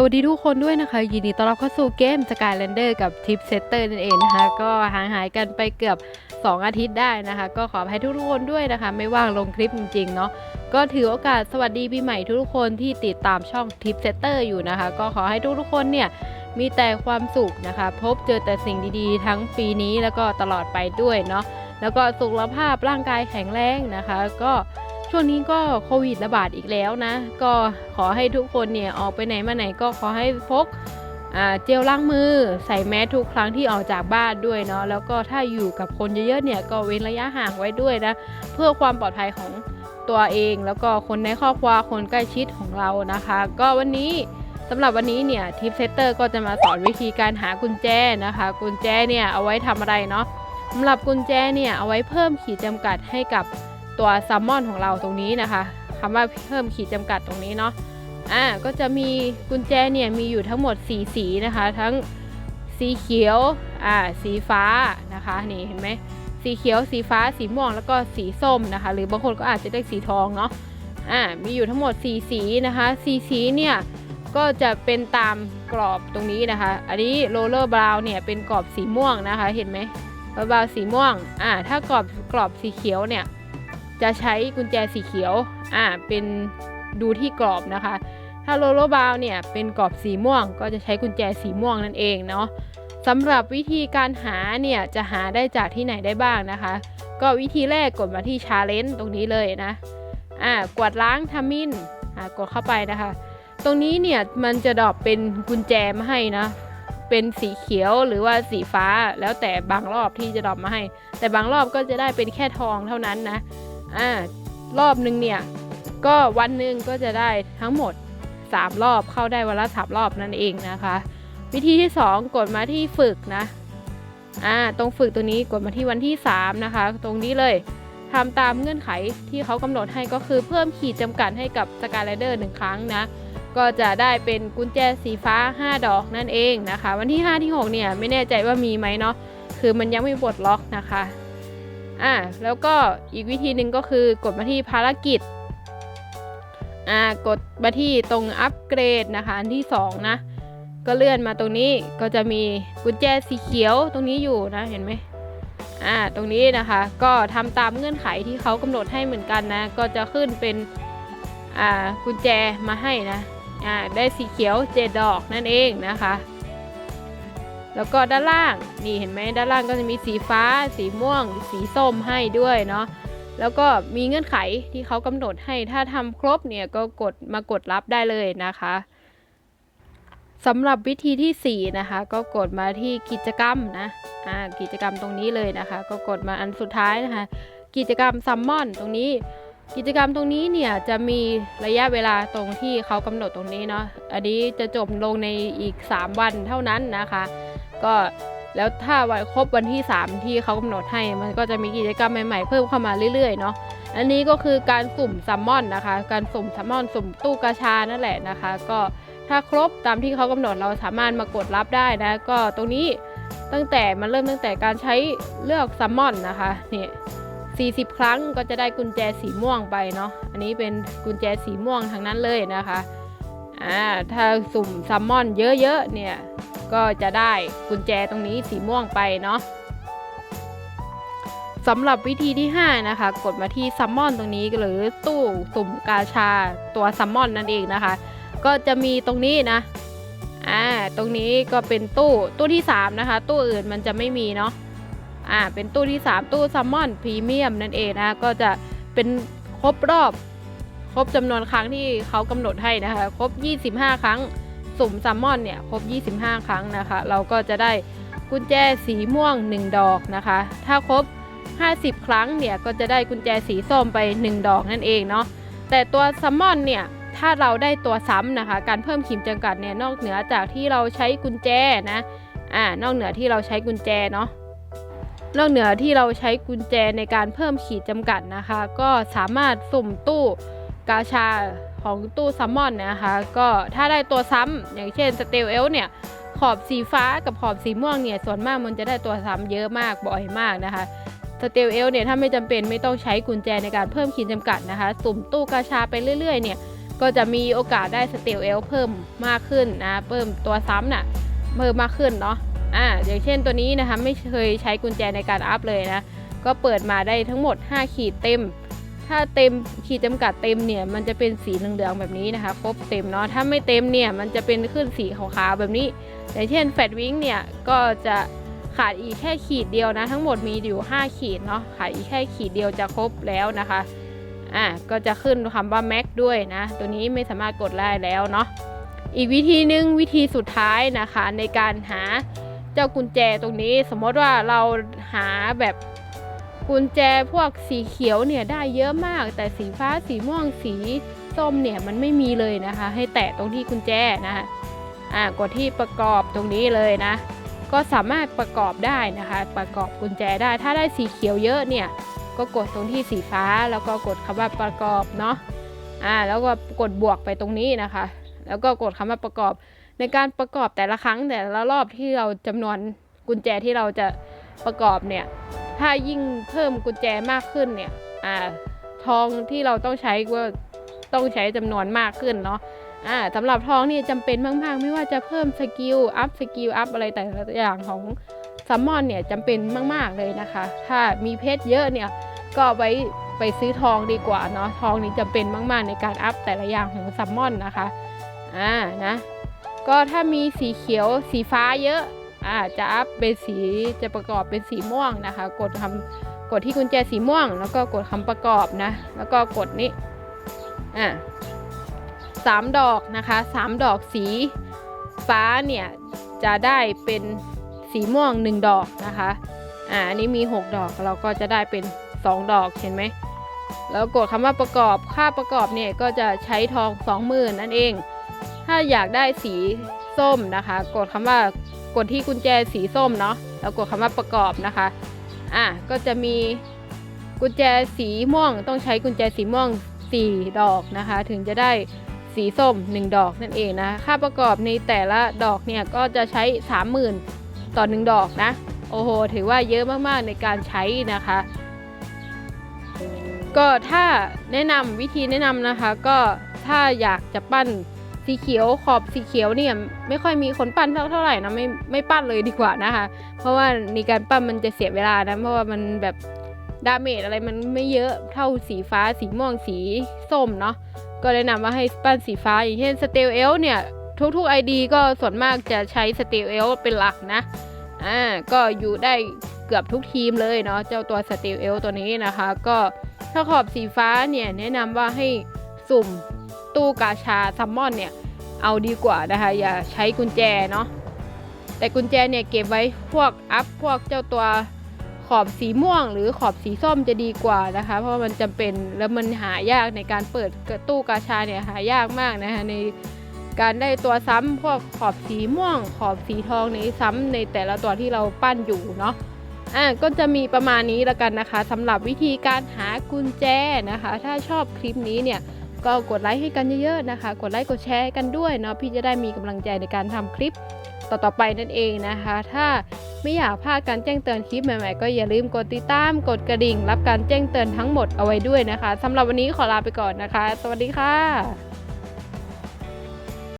สวัสดีทุกคนด้วยนะคะ ยินดีต้อนรับเข้าสู่เกม Skylander กับ Tip Setter นั่นเองนะคะ ก็ห่างหายกันไปเกือบ 2 อาทิตย์ได้นะคะ ก็ขออภัยทุกคนด้วยนะคะ ไม่ว่างลงคลิปจริงๆเนาะก็ถือโอกาสสวัสดีปีใหม่ทุกคนที่ติดตามช่อง Tip Setter อยู่นะคะ ก็ขอให้ทุกๆคนเนี่ยมีแต่ความสุขนะคะ พบเจอแต่สิ่งดีๆ ทั้งปีนี้แล้วก็ตลอดไปด้วยเนาะแล้วก็สุขภาพร่างกายแข็งแรงนะคะ ก็ ช่วงนี้ก็โควิดระบาดอีกแล้วนะ ก็ขอให้ทุกคนเนี่ยออกไปไหนมาไหนก็ขอให้พกเจลล้างมือ ใส่แมสทุกครั้งที่ออกจากบ้านด้วยเนาะแล้วก็ถ้าอยู่กับคนเยอะๆเนี่ยก็เว้นระยะห่างไว้ด้วยนะ เพื่อความปลอดภัยของตัวเอง แล้วก็คนในครอบครัวคนใกล้ชิดของเรานะคะ ก็วันนี้สำหรับวันนี้เนี่ยทิปเซตเตอร์ก็จะมาสอนวิธีการหากุญแจนะคะ กุญแจเนี่ยเอาไว้ทำอะไรเนาะสำหรับกุญแจเนี่ยเอาไว้เพิ่มขีดจำกัดให้กับ ตัวซัมมอนของเราตรงนี้นะคะคำว่าเพิ่มขีดจำกัดตรงนี้เนาะอ่าก็จะมีกุญแจเนี่ยมีอยู่ทั้งหมด 4 สีนะคะ ทั้งสีเขียวอ่าสีฟ้านะคะนี่เห็นไหมสีเขียวสีฟ้าสีม่วงแล้วก็สีส้มนะคะ หรือบางคนก็อาจจะได้สีทองเนาะอ่ามีอยู่ทั้งหมด 4 สีนะคะสีสีเนี่ยก็จะเป็นตามกรอบตรงนี้นะคะ อันนี้โรลเลอร์บราวเนี่ยเป็นกรอบสีม่วงนะคะ เห็นไหมโรลเลอร์บราวสีม่วงอ่าถ้ากรอบกรอบสีเขียวเนี่ย จะใช้กุญแจสีเขียว อ่า เป็นดูที่กรอบนะคะ ถ้าโลโลบาวเนี่ยเป็นกรอบสีม่วง ก็จะใช้กุญแจสีม่วงนั่นเองเนาะสำหรับวิธีการหาเนี่ยจะหาได้จากที่ไหนได้บ้างนะคะ ก็วิธีแรกกดมาที่ชาเลนจ์ตรงนี้เลยนะ อ่า กวาดล้างทามินอ่ากดเข้าไปนะคะ ตรงนี้เนี่ยมันจะดรอปเป็นกุญแจมาให้นะเป็นสีเขียวหรือว่าสีฟ้าแล้วแต่บางรอบที่จะดรอปมาให้ แต่บางรอบก็จะได้เป็นแค่ทองเท่านั้นนะ อ่ารอบหนึ่งเนี่ย ก็วันหนึ่งก็จะได้ทั้งหมด 3 รอบเข้าได้วันละสามรอบนั่นเองนะคะ วิธีที่ 2 กดมาที่ฝึกนะอ่าตรงฝึกตัวนี้กดมาที่วันที่ 3 นะคะ ตรงนี้เลยทำตามเงื่อนไขที่เขากำหนดให้ก็คือเพิ่มขีดจำกัดให้กับสกายไรเดอร์หนึ่งครั้งนะก็จะได้เป็นกุญแจสีฟ้า 5 ดอกนั่นเองนะคะ วันที่ 5 ที่ 6 เนี่ย ไม่แน่ใจว่ามีไหมเนาะคือมันยังไม่ปลดล็อกนะคะ อ่าแล้วก็อีกวิธีหนึ่งก็คือกดมาที่ภารกิจอ่ากดมาที่ตรงอัปเกรดนะคะ อันที่ 2 นะ ก็เลื่อนมาตรงนี้ก็จะมีกุญแจสีเขียวตรงนี้อยู่นะเห็นไหมอ่าตรงนี้นะคะ ก็ทำตามเงื่อนไขที่เขากำหนดให้เหมือนกันนะ ก็จะขึ้นเป็นอ่ากุญแจมาให้นะอ่าได้สีเขียวเจดดอกนั่นเองนะคะ แล้วก็ด้านล่างนี่เห็นไหมด้านล่างก็จะมีสีฟ้า สีม่วง สีส้มให้ด้วยเนาะแล้วก็มีเงื่อนไขที่เขากำหนดให้ถ้าทำครบเนี่ยก็กดมากดรับได้เลยนะคะสำหรับวิธีที่ 4 นะคะ ก็กดมาที่กิจกรรมนะอ่ากิจกรรมตรงนี้เลยนะคะ ก็กดมาอันสุดท้ายนะคะ กิจกรรมซัมมอนตรงนี้กิจกรรมตรงนี้เนี่ยจะมีระยะเวลาตรงที่เขากำหนดตรงนี้เนาะ อันนี้จะจบลงในอีก 3 วันเท่านั้นนะคะ ก็แล้วถ้าวันครบวันที่ 3 ที่เขากำหนดให้ มันก็จะมีกิจกรรมใหม่ๆ เพิ่มเข้ามาเรื่อยๆเนาะอันนี้ก็คือการสุ่มซัมมอนนะคะ การสุ่มซัมมอนสุ่มตู้กาชานั่นแหละนะคะ ก็ถ้าครบตามที่เขากำหนดเราสามารถมากดรับได้นะ ก็ตรงนี้ตั้งแต่มันเริ่มตั้งแต่การใช้เลือกซัมมอนนะคะนี่40 ครั้งก็จะได้กุญแจสีม่วงไปเนาะอันนี้เป็นกุญแจสีม่วงทั้งนั้นเลยนะคะ อ่าถ้าสุ่มซัมมอนเยอะๆเนี่ยก็จะได้กุญแจตรงนี้สีม่วงไปเนาะสำหรับวิธีที่ 5 นะคะ กดมาที่ซัมมอนตรงนี้หรือตู้สุ่มกาชาตัวซัมมอนนั่นเองนะคะ ก็จะมีตรงนี้นะอ่าตรงนี้ก็เป็นตู้ตู้ที่ 3 นะคะ ตู้อื่นมันจะไม่มีเนาะอ่าเป็นตู้ที่ 3 ตู้ซัมมอนพรีเมียมนั่นเองนะก็จะเป็นครบรอบ ครบจำนวนครั้งที่เขากำหนดให้นะคะ ครบ 25 ครั้งสุ่มซัมมอนเนี่ยครบ 25 ครั้งนะคะ เราก็จะได้กุญแจสีม่วง 1 ดอกนะคะ ถ้าครบ 50 ครั้งเนี่ยก็จะได้กุญแจสีส้มไป 1 ดอกนั่นเองเนาะแต่ตัวซัมมอนเนี่ยถ้าเราได้ตัวซ้ำนะคะ การเพิ่มขีดจำกัดเนี่ยนอกเหนือจากที่เราใช้กุญแจนะอ่านอกเหนือที่เราใช้กุญแจเนาะนอกเหนือที่เราใช้กุญแจในการเพิ่มขีดจำกัดนะคะ ก็สามารถสุ่มตู้ กาชาของตู้ซัมมอนนะคะ ก็ถ้าได้ตัวซ้ำอย่างเช่นสเตลเอลเนี่ยขอบสีฟ้ากับขอบสีม่วงเนี่ยส่วนมากมันจะได้ตัวซ้ำเยอะมากบ่อยมากนะคะสเตลเอลเนี่ยถ้าไม่จำเป็นไม่ต้องใช้กุญแจในการเพิ่มขีดจำกัดนะคะ สุ่มตู้กาชาไปเรื่อย ๆ เนี่ย ก็จะมีโอกาสได้สเตลเอลเพิ่มมากขึ้นนะ เพิ่มตัวซ้ำน่ะเพิ่มมากขึ้นเนาะอ่าอย่างเช่นตัวนี้นะคะไม่เคยใช้กุญแจในการอัพเลยนะ ก็เปิดมาได้ทั้งหมด 5 ขีดเต็ม ถ้าเต็มขีดจำกัดเต็มเนี่ยมันจะเป็นสีเหลืองๆแบบนี้นะคะ ครบเต็มเนาะถ้าไม่เต็มเนี่ยมันจะเป็นขึ้นสีขาวๆแบบนี้อย่างเช่นแฟดวิงเนี่ยก็จะขาดอีกแค่ขีดเดียวนะ ทั้งหมดมีอยู่ 5 ขีดเนาะขาดอีกแค่ขีดเดียวจะครบแล้วนะคะอะก็จะขึ้นคำว่าแม็กด้วยนะ ตัวนี้ไม่สามารถกดได้แล้วเนาะอีกวิธีหนึ่งวิธีสุดท้ายนะคะในการหาเจ้ากุญแจตรงนี้ สมมติว่าเราหาแบบ กุญแจพวกสีเขียวเนี่ยได้เยอะมาก แต่สีฟ้าสีม่วงสีส้มเนี่ยมันไม่มีเลยนะคะ ให้แตะตรงที่กุญแจนะคะอ่ากดที่ประกอบตรงนี้เลยนะ ก็สามารถประกอบได้นะคะ ประกอบกุญแจได้ ถ้าได้สีเขียวเยอะเนี่ยก็กดตรงที่สีฟ้าแล้วก็กดคำว่าประกอบเนาะอ่าแล้วก็กดบวกไปตรงนี้นะคะ แล้วก็กดคำว่าประกอบ ในการประกอบแต่ละครั้งแต่ละรอบที่เราจำนวนกุญแจที่เราจะประกอบเนี่ย ถ้ายิ่งเพิ่มกุญแจมากขึ้นเนี่ยอ่าทองที่เราต้องใช้ก็ต้องใช้จำนวนมากขึ้นเนาะอ่าสำหรับทองนี่จำเป็นมากๆ ไม่ว่าจะเพิ่มสกิลอัพสกิลอัพอะไรแต่ละอย่างของซัมมอนเนี่ยจำเป็นมากๆเลยนะคะ ถ้ามีเพชรเยอะเนี่ยก็ไว้ไปซื้อทองดีกว่าเนาะทองนี่จำเป็นมากๆในการอัพแต่ละอย่างของซัมมอนนะคะอ่านะก็ถ้ามีสีเขียวสีฟ้าเยอะ อ่าจะอัพเป็นสีจะประกอบเป็นสีม่วงนะคะ กดคำกดที่กุญแจสีม่วง แล้วก็กดคำประกอบนะ แล้วก็กดนี้อ่าสามดอกนะคะสามดอกสีฟ้าเนี่ยจะได้เป็นสีม่วงหนึ่งดอกนะคะอ่าอันนี้มี 6 ดอกเราก็จะได้เป็น 2 ดอกเห็นไหมแล้วกดคำว่าประกอบค่าประกอบเนี่ยก็จะใช้ทอง 20,000 นั่นเอง ถ้าอยากได้สีส้มนะคะ กดคำว่า กดที่กุญแจสีส้มเนาะแล้วกดคำว่าประกอบนะคะอะก็จะมีกุญแจสีม่วง ต้องใช้กุญแจสีม่วง 4 ดอกนะคะ ถึงจะได้สีส้ม 1 ดอกนั่นเองนะค่าประกอบในแต่ละดอกเนี่ยก็จะใช้ 30,000 ต่อ 1 ดอกนะ โอ้โห ถือว่าเยอะมากๆในการใช้นะคะ ก็ถ้าแนะนำวิธีแนะนำนะคะ ก็ถ้าอยากจะปั้น สีเขียวขอบสีเขียวเนี่ยไม่ค่อยมีคนปั้นเท่าไหร่นะไม่ไม่ปั้นเลยดีกว่านะคะ เพราะว่าในการปั้นมันจะเสียเวลานะเพราะว่ามันแบบดาเมจอะไรมันไม่เยอะเท่าสีฟ้าสีม่วงสีส้มเนาะก็แนะนำว่าให้ปั้นสีฟ้าอย่างเช่นสเตลเอลเนี่ยทุกๆ ID ก็ส่วนมากจะใช้สเตลเอลเป็นหลักนะอ่าก็อยู่ได้เกือบทุกทีมเลยเนาะเจ้าตัวสเตลเอลตัวนี้นะคะ ก็ถ้าขอบสีฟ้าเนี่ยแนะนำว่าให้สุ่ม ตู้กาชาซัมมอนเนี่ย เอาดีกว่านะคะ อย่าใช้กุญแจเนาะแต่กุญแจเนี่ยเก็บไว้พวกอัพพวกเจ้าตัวขอบสีม่วง หรือขอบสีส้มจะดีกว่านะคะ เพราะมันจำเป็นแล้วมันหายากในการเปิดตู้กาชาเนี่ยหายากมากนะคะในการได้ตัวซ้ำพวกขอบสีม่วง ขอบสีทองในซ้ำในแต่ละตัวที่เราปั้นอยู่เนาะอะก็จะมีประมาณนี้แล้วกันนะคะสำหรับวิธีการหากุญแจนะคะ ถ้าชอบคลิปนี้เนี่ย ก็กดไลค์ให้กันเยอะๆนะคะ กดไลค์กดแชร์กันด้วยเนาะพี่จะได้มีกำลังใจในการทำคลิปต่อๆไปนั่นเองนะคะ ถ้าไม่อยากพลาดการแจ้งเตือนคลิปใหม่ๆ ก็อย่าลืมกดติดตามกดกระดิ่ง รับการแจ้งเตือนทั้งหมดเอาไว้ด้วยนะคะสำหรับวันนี้ขอลาไปก่อนนะคะ สวัสดีค่ะ